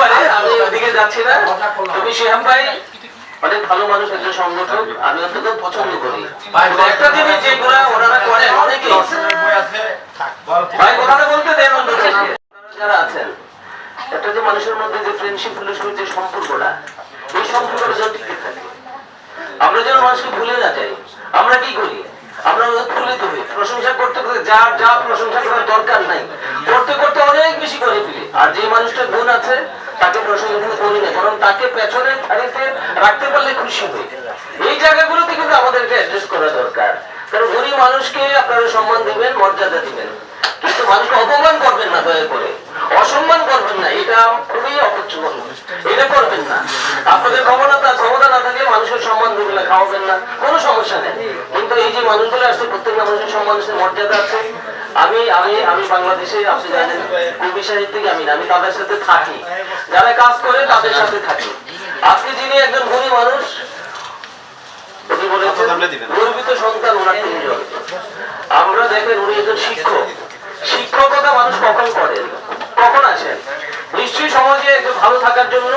পারে আমি ওদিকে যাচ্ছি না। তুমি শিহাব ভাই অনেক ভালো মানুষ একজন সংগঠক আমি অন্তত পছন্দ করি। একটা যেগুলা ওনারা করে গল্প ভাই কথাটা বলতে দেন যারা আছেন একটা যে মানুষের মধ্যে যে ফ্রেন্ডশিপ রিলেশনের যে সম্পর্কটা এই সম্পর্কটা যেন টিকে থাকে। আমরা যেন মানুষকে ভুলে না যাই আমরা কি করি? আমরা উৎফুল্লিত হই। প্রশংসা করতে করতে যার যা প্রশংসা করার দরকার নাই করতে করতে অনেক বেশি করে ফেলি। আর যে মানুষটার গুণ আছে, তাকে প্রশংসা করি না কারণ তাকে পেছনে সারিতে রাখতে পারলে খুশি হই। এই জায়গাগুলোতে কিন্তু আমাদেরকে অ্যাড্রেস করা দরকার। কারণ উনি মানুষকে আপনারা সম্মান দিবেন, মর্যাদা দিবেন। কিন্তু মানুষকে অপমান করবেন না দয়া করে। অসম্মান করবেন না, এটা খুবই অপচমন এটা করবেন না। আপনাদের ক্ষমতা ক্ষমতা না থাকলে মানুষের সম্মান দিবেন না, খাওয়াবেন না, কোনো সমস্যা নেই। কিন্তু এই যে মানুষগুলো আসছে, প্রত্যেকটা মানুষের সম্মান, মর্যাদা আছে। আমি আমি আমি বাংলাদেশে আপনি জানেন কবি সাহিত্যিক আমি না আমি তাদের সাথে থাকি। যারা কাজ করে তাদের সাথে থাকি। আজকে যিনি একজন গরিব মানুষ উনি বলেছেন গর্বিত সন্তান ওনার তিনজন আমরা দেখেন উনি একজন শিক্ষক। শিক্ষকতা মানুষ কখন করেন কখন আসেন? নিশ্চয়ই সমাজে ভালো থাকার জন্য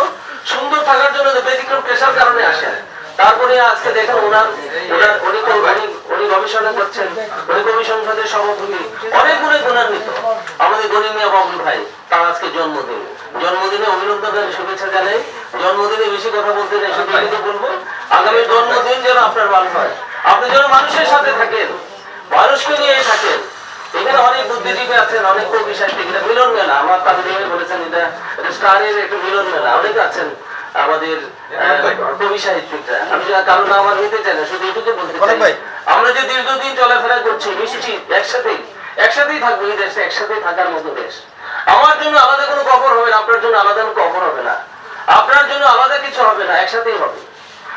সুন্দর থাকার জন্য ব্যতিক্রম পেশার কারণে আসেন। তারপরে আজকে দেখেন ওনার ওনার উনি উনি- উনি গবেষণা করছেন উনি কবি সংসদের সভাপতি। অনেক গুণে গুণান্বিত। আমাদের গরিব মিয়া বাবুল ভাই তার আজকে জন্মদিন। জন্মদিনে অভিনন্দন জানাই, শুভেচ্ছা জানাই। জন্মদিনে বেশি কথা বলতে নেই শুধু বলব। আগামী জন্মদিন যেন আপনার ভালো হয়। আপনি যেন মানুষের সাথে থাকেন মানুষকে নিয়ে থাকেন। এখানে অনেক বুদ্ধিজীবী আছেন অনেক কবি সাহিত্যিক। এটা মিলন মেলা। আমার তাদের বলেছেন এটা স্টারের একটা মিলন মেলা। অনেক আছেন। আমাদের কবি সাহিত্যিকরা আমি কারও নাম আর নিতে চাই না শুধু এটুকু বলতে চাই। আমরা যে দীর্ঘদিন চলাফেরা করছি মিশছি একসাথেই একসাথেই থাকব এই দেশটা একসাথেই থাকার মতো দেশ। আমার জন্য আলাদা কোনো কবর হবে না আপনার জন্য আলাদা কোনো কবর হবে না। আপনার জন্য আলাদা কিছু হবে না একসাথেই হবে।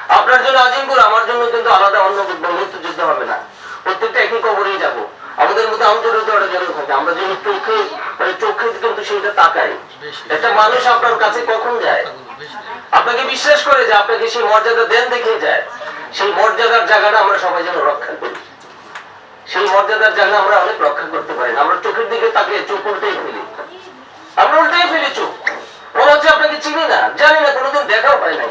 আপনার জন্য আজিমপুর আমার জন্য কিন্তু আলাদা অন্য মুক্তিযুদ্ধ হবে না। প্রত্যেকটা একই কবরেই যাব। আমাদের মধ্যে আন্তরিকতা যেন থাকে। আমরা যেন চোখে মানে চোখে কিন্তু সেইটা তাকাই। একটা মানুষ আপনার কাছে কখন যায়? আপনাকে বিশ্বাস করে যে আপনাকে সেই মর্যাদা দেন দেখে যায়। সেই মর্যাদার জায়গাটা আমরা সবাই যেন রক্ষা করি। সেই মর্যাদার জায়গা আমরা অনেক রক্ষা করতে পারি। আমরা চোখের দিকে তাকিয়ে চোখ উল্টেই ফেলি। আমরা উল্টেই ফেলি চোখ মনে হচ্ছে আপনাকে চিনি না, জানি না, কোনোদিন দেখাও পাই নাই।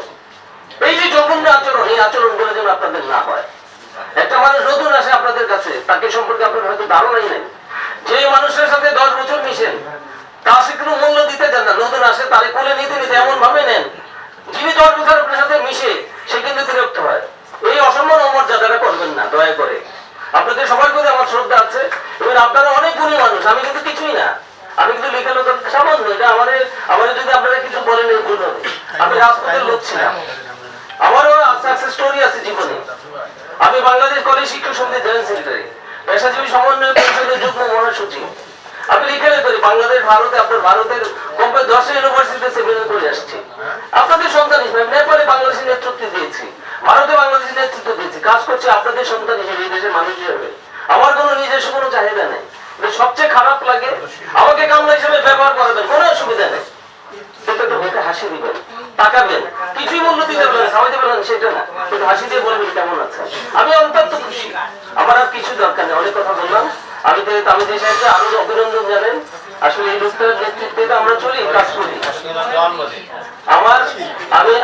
এই যে জঘন্য আচরণ, এই আচরণগুলো যেন আপনাদের না হয়। একটা মানুষ নতুন আসে আপনাদের কাছে, তাকে সম্পর্কে আপনার হয়তো ধারণাই নেই। যে মানুষের সাথে দশ বছর মিশেন তা সে কোনো মূল্য দিতে চান না নতুন আসে তারে কোলে নিতে নিতে এমন ভাবে নেন। যিনি দশ সাথে মিশে, সে কিন্তু বিরক্ত হয়। এই অসম্মান অমর্যাদাটা করবেন না, দয়া করে। আপনাদের সবার প্রতি আমার শ্রদ্ধা আছে, এবার আপনারা অনেক গুণী মানুষ, আমি কিন্তু কিছুই না। আমি কিন্তু লেখালেখা সামান্য, এটা আমাদের আমাদের যদি আপনারা কিছু বলেন এই ভুল হবে। আমি রাজপথের লোক ছিলাম। আমারও সাকসেস স্টোরি আছে জীবনে। আমি বাংলাদেশ কলেজ শিক্ষক সমিতির জয়েন্ট সেক্রেটারি। পেশাজীবী সমন্বয় পরিষদের যুগ্ম মহাসচিব। আমি কোনো নিজস্ব নেই হাসি দিবেন তাকাবেন কিছুই মূল্য দিতে সেটা না, কিন্তু হাসি দিয়ে বলবেন কেমন আছে আমি অন্তত খুশি, আমার আর কিছু দরকার নেই, অনেক কথা বললাম, আমি তো সাহেবকে আরও অভিনন্দন জানেন আসলে এই লোকটার নেতৃত্বে আমরা চলি, কাজ করি। আমার, আমি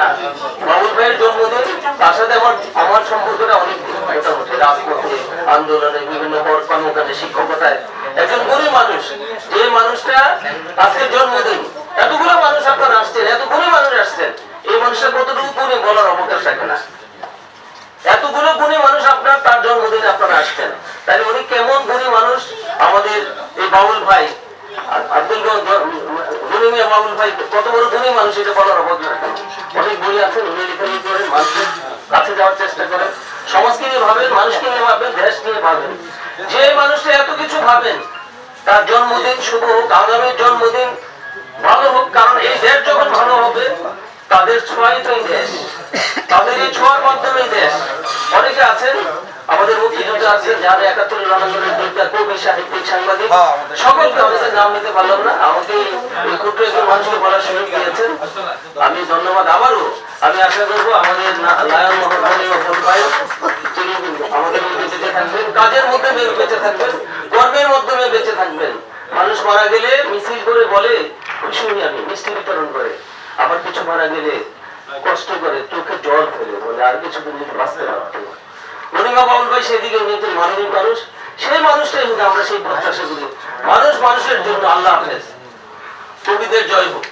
বাবুল ভাইয়ের জন্মদিন, তার সাথে আমার আমার সম্পর্কটা অনেক মোটামুটি রাজপথে, আন্দোলনে, বিভিন্ন কর- কর্মকাণ্ডে, শিক্ষকতায়। একজন গরিব মানুষ, যে মানুষটা আজকের জন্মদিন, এতগুলো মানুষ আপনার আসছেন, এত গরিব মানুষ আসছেন, এই মানুষটা কতটুকু গুণী বলার অবকাশ রাখে না এতগুলো গুণী মানুষ আপনার, তার জন্মদিনে আপনারা আসছেন। তাহলে উনি কেমন গুণী মানুষ? আমাদের এই বাউল ভাই বাউল ভাই, কত বড় মানুষ, এটা বলার অবধ। অনেক বই আছে, উনি মানুষের কাছে যাওয়ার চেষ্টা সমাজকে নিয়ে ভাবেন, মানুষকে নিয়ে ভাবেন, দেশ নিয়ে ভাবেন। যে মানুষটা এত কিছু ভাবেন, তার জন্মদিন শুভ হোক আগামী জন্মদিন ভালো হোক, কারণ এই দেশ যখন ভালো হবে, তাদের ছোঁয়াই তো দেশ। মুক্তিযোদ্ধা যারা একাত্তরের রণাঙ্গনের যোদ্ধা কবি সাহিত্যিক সাংবাদিক সকলকে আমাদের নাম নিতে পারলাম না। আমাকে ক্ষুদ্র একজন মানুষকে বলার সুযোগ দিয়েছেন। আমি ধন্যবাদ আবারও। আমি আশা করব আমাদের লায়ন ভাই তিনি আমাদের মধ্যে বেঁচে থাকবেন কাজের মধ্যে বেঁচে থাকবেন কর্মের মাধ্যমে বেঁচে থাকবেন। মানুষ মারা গেলে মিছিল করে বলে "ওই শুনি আমি মিষ্টি বিতরণ করে। আবার কিছু মারা গেলে কষ্ট করে চোখে জল ফেলে বলে আর কিছু দিন বাঁচতে পারতো। মনিমা বাবুল ভাই, সেদিকে উনি একজন মাননীয় মানুষ। সেই মানুষটাই কিন্তু আমরা সেই প্রত্যাশা করি মানুষ মানুষের জন্য আল্লাহ হাফেজ। কবিদের জয় হোক।